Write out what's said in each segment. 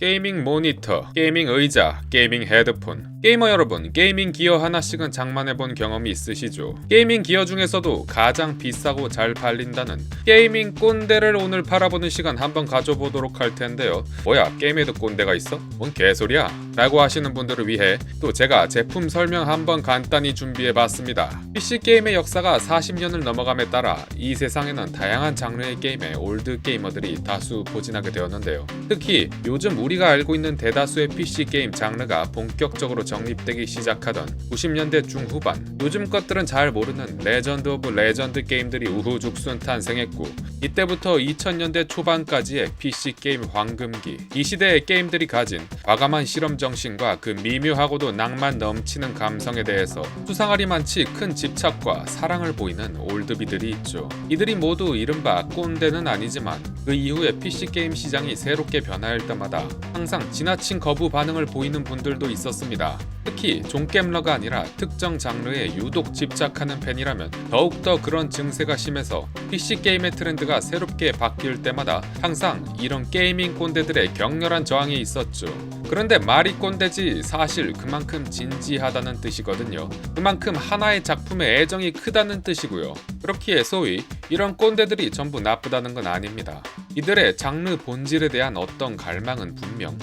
게이밍 모니터, 게이밍 의자, 게이밍 헤드폰. 게이머 여러분, 게이밍 기어 하나씩은 장만해본 경험이 있으시죠? 게이밍 기어 중에서도 가장 비싸고 잘 팔린다는 게이밍 꼰대를 오늘 팔아보는 시간 한번 가져보도록 할 텐데요. 뭐야, 게임에도 꼰대가 있어? 뭔 개소리야? 라고 하시는 분들을 위해 또 제가 제품 설명 한번 간단히 준비해봤습니다. PC 게임의 역사가 40년을 넘어감에 따라 이 세상에는 다양한 장르의 게임에 올드 게이머들이 다수 포진하게 되었는데요. 특히 요즘 우리가 알고 있는 대다수의 PC 게임 장르가 본격적으로 정립되기 시작하던 90년대 중후반 요즘 것들은 잘 모르는 레전드 오브 레전드 게임들이 우후죽순 탄생했고 이때부터 2000년대 초반까지의 PC 게임 황금기 이 시대의 게임들이 가진 과감한 실험 정신과 그 미묘하고도 낭만 넘치는 감성에 대해서 수상하리 많지 큰 집착과 사랑을 보이는 올드비들이 있죠. 이들이 모두 이른바 꼰대는 아니지만 그 이후에 PC 게임 시장이 새롭게 변화할 때마다 항상 지나친 거부 반응을 보이는 분들도 있었습니다. 특히 종겜러가 아니라 특정 장르에 유독 집착하는 팬이라면 더욱더 그런 증세가 심해서 PC 게임의 트렌드가 새롭게 바뀔 때마다 항상 이런 게이밍 꼰대들의 격렬한 저항이 있었죠. 그런데 말이 꼰대지 사실 그만큼 진지하다는 뜻이거든요. 그만큼 하나의 작품에 애정이 크다는 뜻이고요. 그렇기에 소위 이런 꼰대들이 전부 나쁘다는 건 아닙니다. 이들의 장르 본질에 대한 어떤 갈망은 분명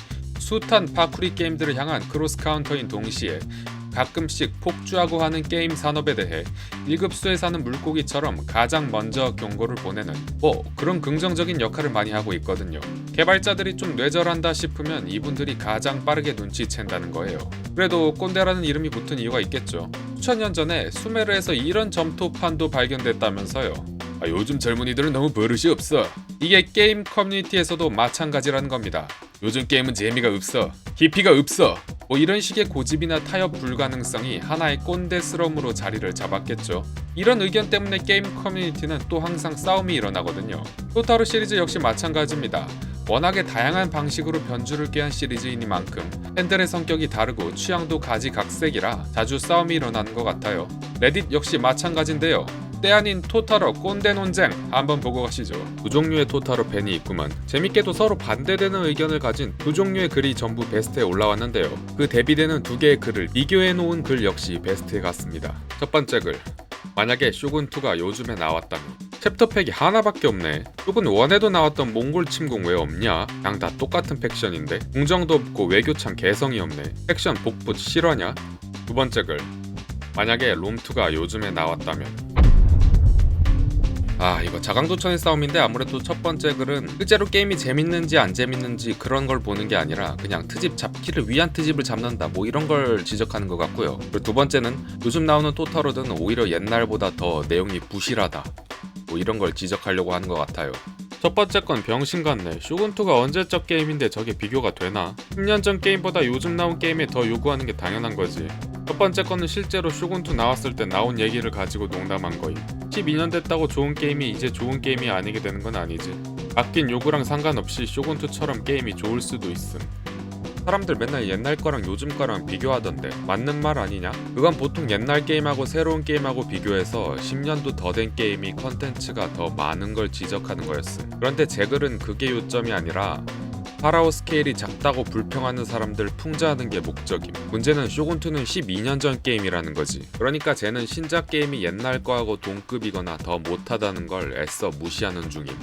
숱한 파쿠리 게임들을 향한 크로스 카운터인 동시에 가끔씩 폭주하고 하는 게임 산업에 대해 1급수에 사는 물고기처럼 가장 먼저 경고를 보내는 뭐 그런 긍정적인 역할을 많이 하고 있거든요. 개발자들이 좀 뇌절한다 싶으면 이분들이 가장 빠르게 눈치챈다는 거예요. 그래도 꼰대라는 이름이 붙은 이유가 있겠죠. 수천 년 전에 수메르에서 이런 점토판도 발견됐다면서요. 아, 요즘 젊은이들은 너무 버릇이 없어. 이게 게임 커뮤니티에서도 마찬가지라는 겁니다. 요즘 게임은 재미가 없어. 깊이가 없어. 뭐 이런 식의 고집이나 타협 불가능성이 하나의 꼰대스러움으로 자리를 잡았겠죠. 이런 의견 때문에 게임 커뮤니티는 또 항상 싸움이 일어나거든요. 토타로 시리즈 역시 마찬가지입니다. 워낙에 다양한 방식으로 변주를 꾀한 시리즈이니만큼 팬들의 성격이 다르고 취향도 가지각색이라 자주 싸움이 일어나는 것 같아요. 레딧 역시 마찬가지인데요. 때 아닌 토타로 꼰대 논쟁 한번 보고 가시죠. 두 종류의 토타로 팬이 있구만. 재밌게도 서로 반대되는 의견을 가진 두 종류의 글이 전부 베스트에 올라왔는데요. 그 대비되는 두 개의 글을 비교해 놓은 글 역시 베스트에 갔습니다. 첫 번째 글. 만약에 쇼군2가 요즘에 나왔다면 챕터팩이 하나밖에 없네. 쇼군 1에도 나왔던 몽골 침공 왜 없냐? 그냥 다 똑같은 팩션인데 공정도 없고 외교 참 개성이 없네. 팩션 복붙 실화냐? 두 번째 글. 만약에 롬2가 요즘에 나왔다면 아 이거 자강도천의 싸움인데 아무래도 첫 번째 글은 실제로 게임이 재밌는지 안 재밌는지 그런 걸 보는 게 아니라 그냥 트집 잡기를 위한 트집을 잡는다 뭐 이런 걸 지적하는 것 같고요 그리고 두 번째는 요즘 나오는 토타로는 오히려 옛날보다 더 내용이 부실하다 뭐 이런 걸 지적하려고 하는 것 같아요 첫 번째 건 병신 같네. 쇼군2가 언제적 게임인데 저게 비교가 되나? 10년 전 게임보다 요즘 나온 게임에 더 요구하는 게 당연한 거지. 첫 번째 거는 실제로 쇼군2 나왔을 때 나온 얘기를 가지고 농담한 거임. 12년 됐다고 좋은 게임이 이제 좋은 게임이 아니게 되는 건 아니지. 바뀐 요구랑 상관없이 쇼군2처럼 게임이 좋을 수도 있음. 사람들 맨날 옛날 거랑 요즘 거랑 비교하던데 맞는 말 아니냐? 그건 보통 옛날 게임하고 새로운 게임하고 비교해서 10년도 더 된 게임이 컨텐츠가 더 많은 걸 지적하는 거였음. 그런데 제 글은 그게 요점이 아니라 파라오 스케일이 작다고 불평하는 사람들 풍자하는 게 목적임. 문제는 쇼군2는 12년 전 게임이라는 거지. 그러니까 쟤는 신작 게임이 옛날 거하고 동급이거나 더 못하다는 걸 애써 무시하는 중임.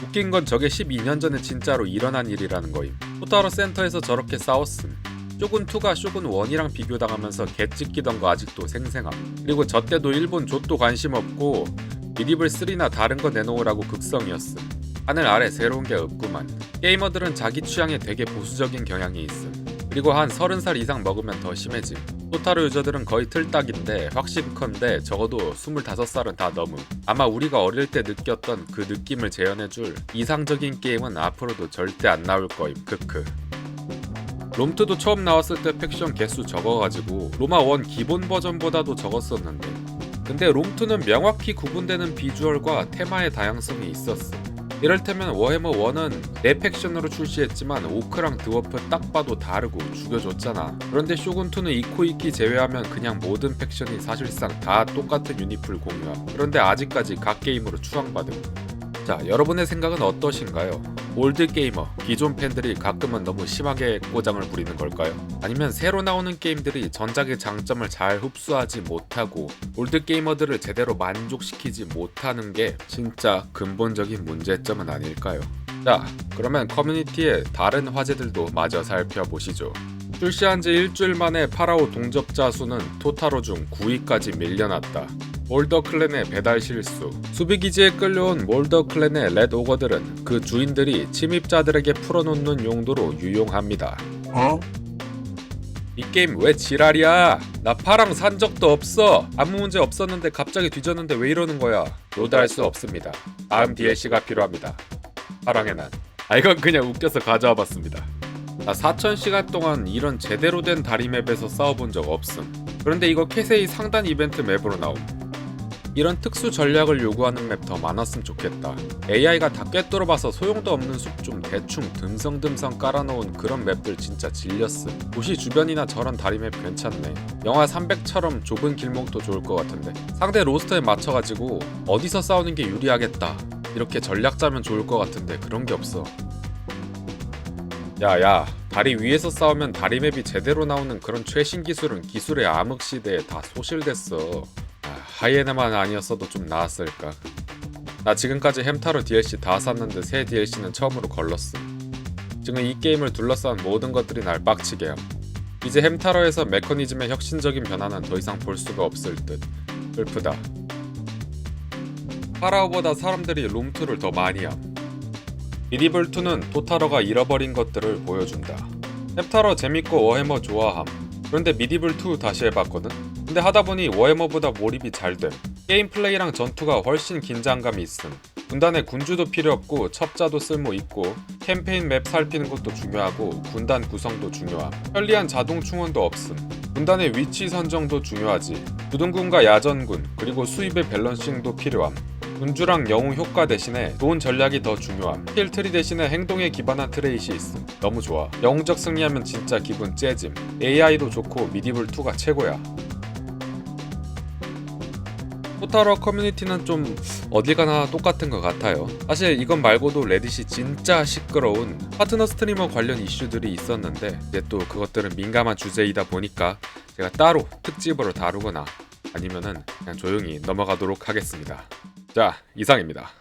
웃긴 건 저게 12년 전에 진짜로 일어난 일이라는 거임. 토타로 센터에서 저렇게 싸웠음. 쇼군 2가 쇼군 1이랑 비교당하면서 개찍기던 거 아직도 생생함. 그리고 저 때도 일본 족도 관심 없고 미리블 3나 다른 거 내놓으라고 극성이었음. 하늘 아래 새로운 게 없구만. 게이머들은 자기 취향에 되게 보수적인 경향이 있음. 그리고 한 30살 이상 먹으면 더 심해짐. 토타로 유저들은 거의 틀딱인데 확실컨대 적어도 25살은 다 넘음. 아마 우리가 어릴 때 느꼈던 그 느낌을 재현해줄 이상적인 게임은 앞으로도 절대 안 나올 거임. 크크. 롬2도 처음 나왔을 때 팩션 개수 적어가지고 로마 1 기본 버전보다도 적었었는데 근데 롬2는 명확히 구분되는 비주얼과 테마의 다양성이 있었어. 이럴테면 워해머 1은 내 팩션으로 출시했지만 오크랑 드워프 딱 봐도 다르고 죽여줬잖아. 그런데 쇼군2는 이코이키 제외하면 그냥 모든 팩션이 사실상 다 똑같은 유니플 공유함. 그런데 아직까지 각 게임으로 추앙받음. 자, 여러분의 생각은 어떠신가요? 올드 게이머, 기존 팬들이 가끔은 너무 심하게 꼬장을 부리는 걸까요? 아니면 새로 나오는 게임들이 전작의 장점을 잘 흡수하지 못하고 올드 게이머들을 제대로 만족시키지 못하는 게 진짜 근본적인 문제점은 아닐까요? 자, 그러면 커뮤니티의 다른 화제들도 마저 살펴보시죠. 출시한 지 일주일 만에 파라오 동접자 수는 토타로 중 9위까지 밀려났다. 몰더 클랜의 배달 실수. 수비 기지에 끌려온 몰더 클랜의 레드 오거들은 그 주인들이 침입자들에게 풀어놓는 용도로 유용합니다. 이 게임 왜 지랄이야? 나 파랑 산 적도 없어. 아무 문제 없었는데 갑자기 뒤졌는데 왜 이러는 거야? 로드할 수 없습니다. 다음 DLC가 필요합니다. 파랑의 난. 아 이건 그냥 웃겨서 가져와 봤습니다. 나 4,000시간 동안 이런 제대로 된 다리 맵에서 싸워본 적 없음. 그런데 이거 캐세이 상단 이벤트 맵으로 나옴. 이런 특수 전략을 요구하는 맵 더 많았으면 좋겠다. AI가 다 꿰뚫어봐서 소용도 없는 숲 좀 대충 듬성듬성 깔아놓은 그런 맵들 진짜 질렸음. 도시 주변이나 저런 다리 맵 괜찮네. 영화 300처럼 좁은 길목도 좋을 것 같은데. 상대 로스터에 맞춰가지고 어디서 싸우는 게 유리하겠다. 이렇게 전략 짜면 좋을 것 같은데 그런 게 없어. 야야 다리 위에서 싸우면 다리 맵이 제대로 나오는 그런 최신 기술은 기술의 암흑 시대에 다 소실됐어 아, 하이에나만 아니었어도 좀 나았을까 나 지금까지 햄타로 DLC 다 샀는데 새 DLC는 처음으로 걸렀음 지금 이 게임을 둘러싼 모든 것들이 날 빡치게 함 이제 햄타로에서 메커니즘의 혁신적인 변화는 더 이상 볼 수가 없을 듯 슬프다 파라오보다 사람들이 롬2를 더 많이 함 미디블2는 토타로가 잃어버린 것들을 보여준다. 헵타로 재밌고 워해머 좋아함. 그런데 미디블2 다시 해봤거든? 근데 하다보니 워해머보다 몰입이 잘 됨. 게임 플레이랑 전투가 훨씬 긴장감이 있음. 군단에 군주도 필요 없고 첩자도 쓸모 있고 캠페인 맵 살피는 것도 중요하고 군단 구성도 중요함. 편리한 자동 충원도 없음. 군단의 위치 선정도 중요하지. 부등군과 야전군 그리고 수입의 밸런싱도 필요함. 군주랑 영웅 효과 대신에 좋은 전략이 더 중요함. 힐 트리 대신에 행동에 기반한 트레이시 있음. 너무 좋아. 영웅적 승리하면 진짜 기분 째짐. AI도 좋고 미디블 2가 최고야. 포타러 커뮤니티는 좀 어딜 가나 똑같은 것 같아요. 사실 이건 말고도 레딧이 진짜 시끄러운 파트너 스트리머 관련 이슈들이 있었는데 이제 또 그것들은 민감한 주제이다 보니까 제가 따로 특집으로 다루거나 아니면은 그냥 조용히 넘어가도록 하겠습니다. 자, 이상입니다.